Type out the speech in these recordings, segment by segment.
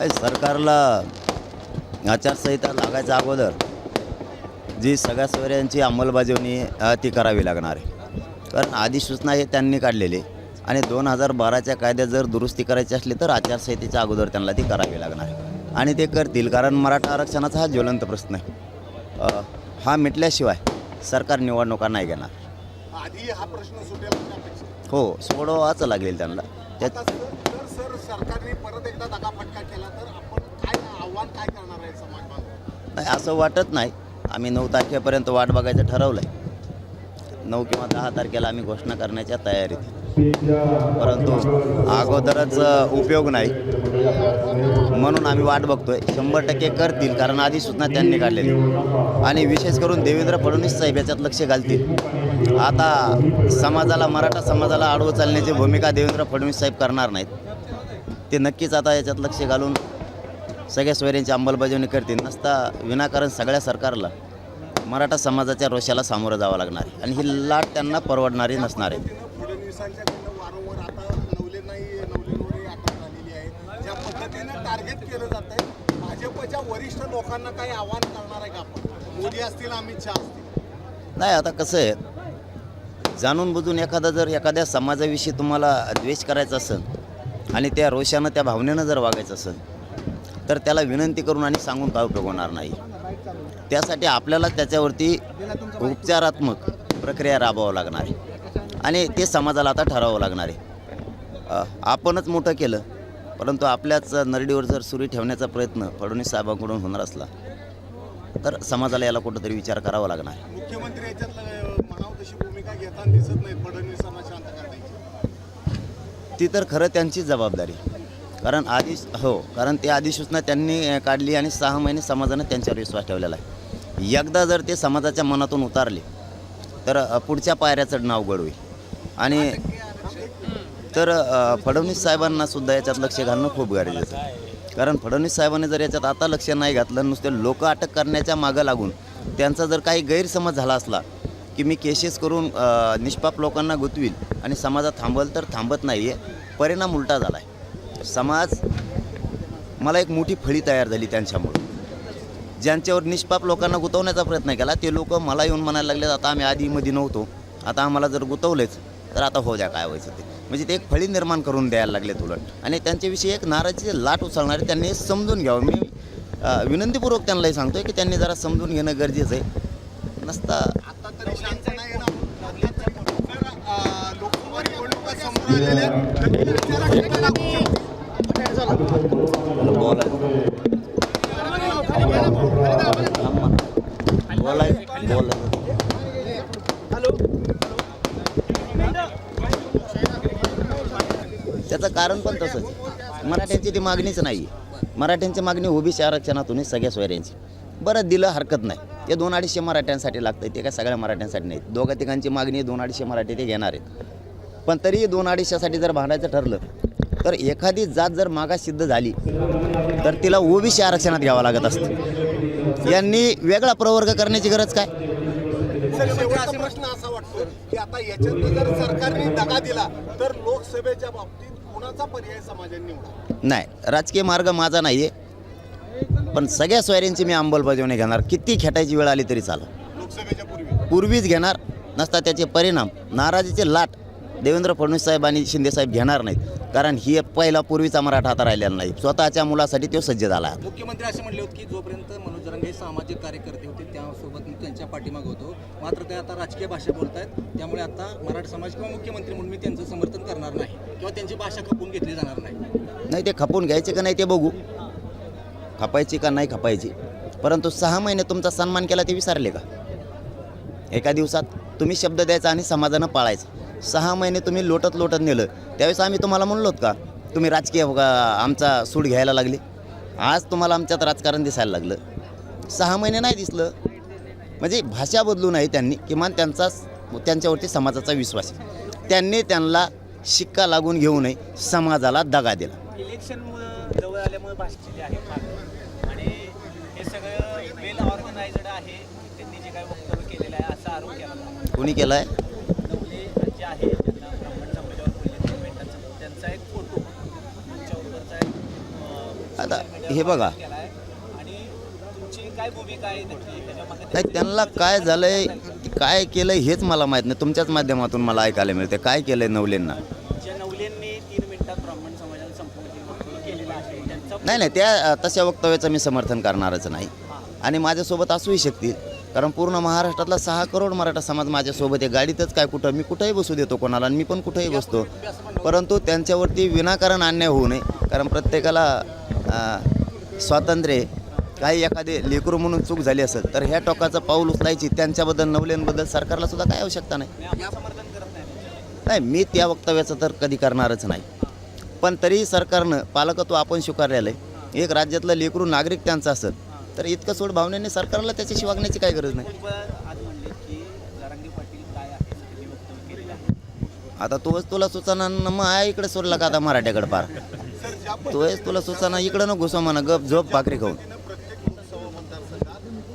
सरकारला आचारसंहिता लागायच्या अगोदर जी सगळ्या सोयऱ्यांची अंमलबजावणी ती करावी लागणार आहे. कारण अधिसूचना हे त्यांनी काढलेली आणि दोन हजार बाराच्या कायद्यात जर दुरुस्ती करायची असली तर आचारसंहितेच्या अगोदर त्यांना ती करावी लागणार आहे. आणि ते करतील कारण मराठा आरक्षणाचा हा ज्वलंत प्रश्न आहे. हा मिटल्याशिवाय सरकार निवडणुका नाही घेणार. आधी हा प्रश्न. हो सोडवाच लागेल त्यांना. त्यात सर सरकारने परत एकदा दगाफटका केला तर आपण काय आव्हान काय करणार आहे समाज बांधव नाही असं वाटत नाही. आम्ही नऊ तारखेपर्यंत वाट बघायचं ठरवलं आहे नऊ किंवा दहा तारखेला आम्ही घोषणा करण्याच्या तयारीत परंतु अगोदरच उपयोग नाही. म्हणून आम्ही वाट बघतोय. शंभर टक्के करतील कारण आधी सूचना त्यांनी काढलेली आणि विशेष करून देवेंद्र फडणवीस साहेब याच्यात लक्ष घालतील. आता समाजाला मराठा समाजाला आडवं चालण्याची भूमिका देवेंद्र फडणवीस साहेब करणार नाहीत. ते नक्कीच आता याच्यात लक्ष घालून सगळ्या सोयऱ्यांची अंमलबजावणी करतील. नसता विनाकारण सगळ्या सरकारला मराठा समाजाच्या रोषाला सामोरं जावं लागणार आहे. आणि ही लाट त्यांना परवडणारी नसणार आहे. नाही आता कसं आहे जाणून बुजून एखादा जर एखाद्या समाजाविषयी तुम्हाला द्वेष करायचा असेल आणि त्या रोषानं त्या भावनेनं जर वागायचं असेल तर त्याला विनंती करून आणि सांगून काय उपयोग होणार नाही. त्यासाठी आपल्याला त्याच्यावरती उपचारात्मक प्रक्रिया राबवावं लागणार आहे. आणि ते समाजाला आता ठरवावं लागणार आहे. आपणच मोठं केलं परंतु आपल्याच नरडीवर जर सुरी ठेवण्याचा प्रयत्न फडणवीस साहेबांकडून होणार असला तर समाजाला याला कुठंतरी विचार करावा लागणार मुख्यमंत्री म्हणावं तशी भूमिका घेताना दिसत नाही फडणवीस समाज ती तर खरं त्यांचीच जबाबदारी. कारण आधी हो कारण ते अधिसूचना त्यांनी काढली आणि सहा महिने समाजानं त्यांच्यावर विश्वास ठेवलेला आहे. एकदा जर ते समाजाच्या मनातून उतारले तर पुढच्या पायऱ्या चढणं अवघड होईल आणि तर फडणवीस साहेबांना सुद्धा याच्यात लक्ष घालणं खूप गरजेचं आहे. कारण फडणवीस साहेबांनी जर याच्यात आता लक्ष नाही घातलं नुसते लोक अटक करण्याच्या मागं लागून त्यांचा जर काही गैरसमज झाला असला की मी केसेस करून निष्पाप लोकांना गुंतवील आणि समाजात थांबल तर थांबत नाही आहे परिणाम उलटा झाला आहे समाज मला एक मोठी फळी तयार झाली त्यांच्यामुळं. ज्यांच्यावर निष्पाप लोकांना गुंतवण्याचा प्रयत्न केला ते लोक मला येऊन म्हणायला लागले आता आम्ही आधीमध्ये नव्हतो. आता आम्हाला जर गुंतवलेच तर आता हो द्या काय व्हायचं ते. म्हणजे ते एक फळी निर्माण करून द्यायला लागलेत उलट. आणि त्यांच्याविषयी एक नाराजीची लाट उचलणारे त्यांनी समजून घ्यावं. मी विनंतीपूर्वक त्यांनाही सांगतोय की त्यांनी जरा समजून घेणं गरजेचं आहे. नसता आता तरी शांत नाही आहे ना जर, अं, लोकसभा निवडणुका समोर त्याचं कारण पण तसंच. मराठ्यांची ती मागणीच नाही मराठ्यांची मागणी ओबीसी आरक्षणातून सगळ्या सोयऱ्यांची. बरं दिलं हरकत नाही. ते दोन अडीचशे मराठ्यांसाठी लागतं ते काय सगळ्या मराठ्यांसाठी नाही दोघा तिघांची मागणी दोन अडीचशे मराठी ते घेणार आहेत. पण तरी दोन अडीचशेसाठी जर भांडायचं ठरलं तर एखादी जात जर मागास सिद्ध झाली तर तिला ओबीसी आरक्षणात घ्यावं लागत असतं. यांनी वेगळा प्रवर्ग करण्याची गरज काय? सर, शेवटचा प्रश्न असा वाटतो की आता याच्यात जर सरकारने दगा दिला तर लोकसभेच्या बाबतीत कुणाचा पर्याय समाजाने निवडा? नाही राजकीय मार्ग माझा नाही आहे पण सगळ्या सोयऱ्यांची मी अंमलबजावणी घेणार. किती खेटायची वेळ आली तरी चालेल. लोकसभेच्या पूर्वी. पूर्वीच घेणार नसता त्याचे परिणाम. नाराजीचे लाट देवेंद्र फडणवीस साहेब आणि शिंदे साहेब घेणार नाहीत. कारण ही पहिला पूर्वीचा मराठा आता राहिलेला नाही. स्वतःच्या मुलासाठी तो सज्ज झाला. मुख्यमंत्री असे म्हणले होते की जोपर्यंत मनोज जरंगे हे सामाजिक कार्यकर्ते होते त्यासोबत मी त्यांच्या पाठीमागे होतो. मात्र ते आता राजकीय भाषा बोलत आहेत त्यामुळे आता मराठा समाज किंवा मुख्यमंत्री म्हणून मी त्यांचं समर्थन करणार नाही. किंवा त्यांची भाषा खपून घेतली जाणार नाही. नाही ते खपून घ्यायचे का नाही ते बघू. खपायची का नाही खपायची. परंतु सहा महिने तुमचा सन्मान केला ते विसरले का? एका दिवसात तुम्ही शब्द द्यायचा आणि समाजानं पाळायचं. सहा महिने तुम्ही लोटत लोटत नेलं. त्यावेळेस आम्ही तुम्हाला म्हणलोत का तुम्ही राजकीय आमचा सूड घ्यायला लागले. आज तुम्हाला आमच्यात राजकारण दिसायला लागलं. सहा महिने नाही दिसलं. म्हणजे भाषा बदलू नाही त्यांनी किमान त्यांचा त्यांच्यावरती समाजाचा विश्वास आहे. त्यांनी त्यांना शिक्का लागून घेऊ नये समाजाला दगा दिला. इलेक्शन जवळ आल्यामुळे भाषेचे आहे मागं. आणि हे सगळं वेल ऑर्गनायझड आहे त्यांनी जे काही वक्तव्य केलेलं आहे असा आरोप केला. जातो. कोणी केला आहे नवले जे आहे ज्यांना ब्राह्मण समाजावर पहिले भेटतात त्यांचा एक फोटो त्यांच्याबरोबरचा एक अं, आता हे बघा केलाय आणि तुमची काय भूमिका आहे नक्की त्याच्यामध्ये नाही त्यांना काय झालंय काय केलंय हेच मला माहीत नाही. तुमच्याच माध्यमातून मला ऐकायला मिळते काय नवलेंना? नवलेंनी केलेलं आहे. त्यांचा नाही नाही त्या तशा वक्तव्याचं मी समर्थन करणारच नाही. आणि माझ्यासोबत असूही शकतील. कारण पूर्ण महाराष्ट्रातला सहा करोड मराठा समाज माझ्यासोबत आहे. गाडीतच काय कुठं मी कुठंही बसू देतो कोणाला आणि मी पण कुठंही बसतो. परंतु त्यांच्यावरती विनाकारण अन्याय होऊ नये. कारण प्रत्येकाला स्वातंत्र्य काही एखादे लेकरू म्हणून चूक झाली असेल तर ह्या टोकाचं पाऊल उचलायची त्यांच्याबद्दल नवल्यांबद्दल सरकारला सुद्धा काय आवश्यकता नाही. नाही मी त्या वक्तव्याचं तर कधी करणारच नाही. पण तरीही सरकारनं पालकत्व आपण स्वीकारलेलं आहे. एक राज्यातलं लेकरू नागरिक त्यांचं असेल तर इतकं सोड भावनेने सरकारला त्याच्याशी वागण्याची काय गरज नाही. आता तोच तुला सुचना मग आहे इकडे सोडला का आता मराठ्याकडे पार? तोच तुला सुचना इकडं न घुसव म्हणा गप झोप भाकरी खाऊन.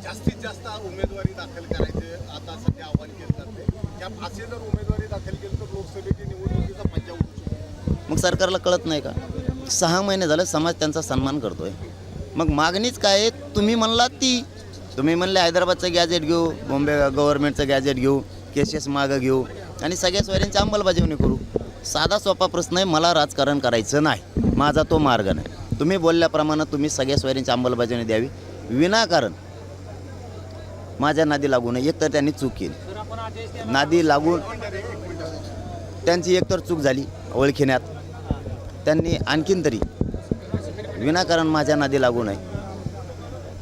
जास्तीत जास्त उमेदवारी दाखल करायचे आता सध्या आव्हान केलं जाते त्या जर उमेदवारी दाखल केली तर लोकसभेची निवडणुकीचा शकतो. मग सरकारला कळत नाही का? सहा महिने झालं समाज त्यांचा सन्मान करतोय. मग मागणीच काय आहे? तुम्ही म्हणलात ती. तुम्ही म्हणले हैदराबादचं गॅजेट घेऊ बॉम्बे गव्हर्नमेंटचं गॅजेट घेऊ केसेस मागं घेऊ. आणि सगळ्या सोयऱ्यांची अंमलबजावणी करू. साधा सोपा प्रश्न आहे मला राजकारण करायचं नाही. माझा तो मार्ग नाही. तुम्ही बोलल्याप्रमाणे तुम्ही सगळ्या सोयऱ्यांची अंमलबजावणी द्यावी. विनाकारण माझ्या नादी लागू नये. एकतर त्यांनी चूक केली. नादी लागून त्यांची एकतर चूक झाली ओळखिण्यात. त्यांनी आणखीन तरी विनाकारण माझ्या नादी लागू नये.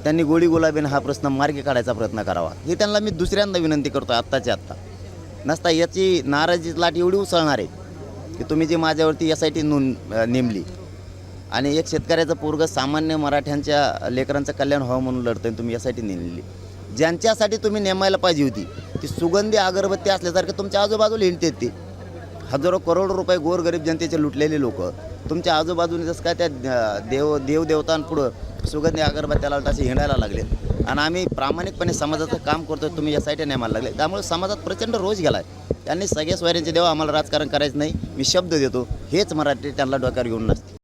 त्यांनी गोळी गुलाबीन हा प्रश्न मार्गी काढायचा प्रयत्न करावा. हे त्यांना मी दुसऱ्यांदा विनंती करतो आत्ताच्या आत्ता. नसता याची नाराजी लाट एवढी उसळणार आहे. की तुम्ही जी माझ्यावरती एस आय टी नोंद नेमली आणि एक शेतकऱ्याचं पोरग सामान्य मराठ्यांच्या लेकरांचं कल्याण व्हावं म्हणून लढतोय आहे तुम्ही यासाठी नेमलेली ज्यांच्यासाठी तुम्ही नेमायला पाहिजे होती ती सुगंधी अगरबत्ती असल्यासारखे तुमच्या आजूबाजूला हिंडतेत ते. हजारो करोड रुपये गोरगरीब जनतेचे लुटलेले लोक तुमच्या आजूबाजूने जसं काय त्या देव देवदेवतांपुढं सुगंधी अगरबत्त्याला असे हिंडायला लागले आणि आम्ही प्रामाणिकपणे समाजाचं काम करतो तुम्ही यासाठी मला लागले. त्यामुळे समाजात प्रचंड रोज गेला आहे त्यांनी सगळ्या स्वयंचे देव आम्हाला राजकारण करायचं नाही मी शब्द देतो हेच मराठी त्यांना डोक्यावर घेऊन नसते.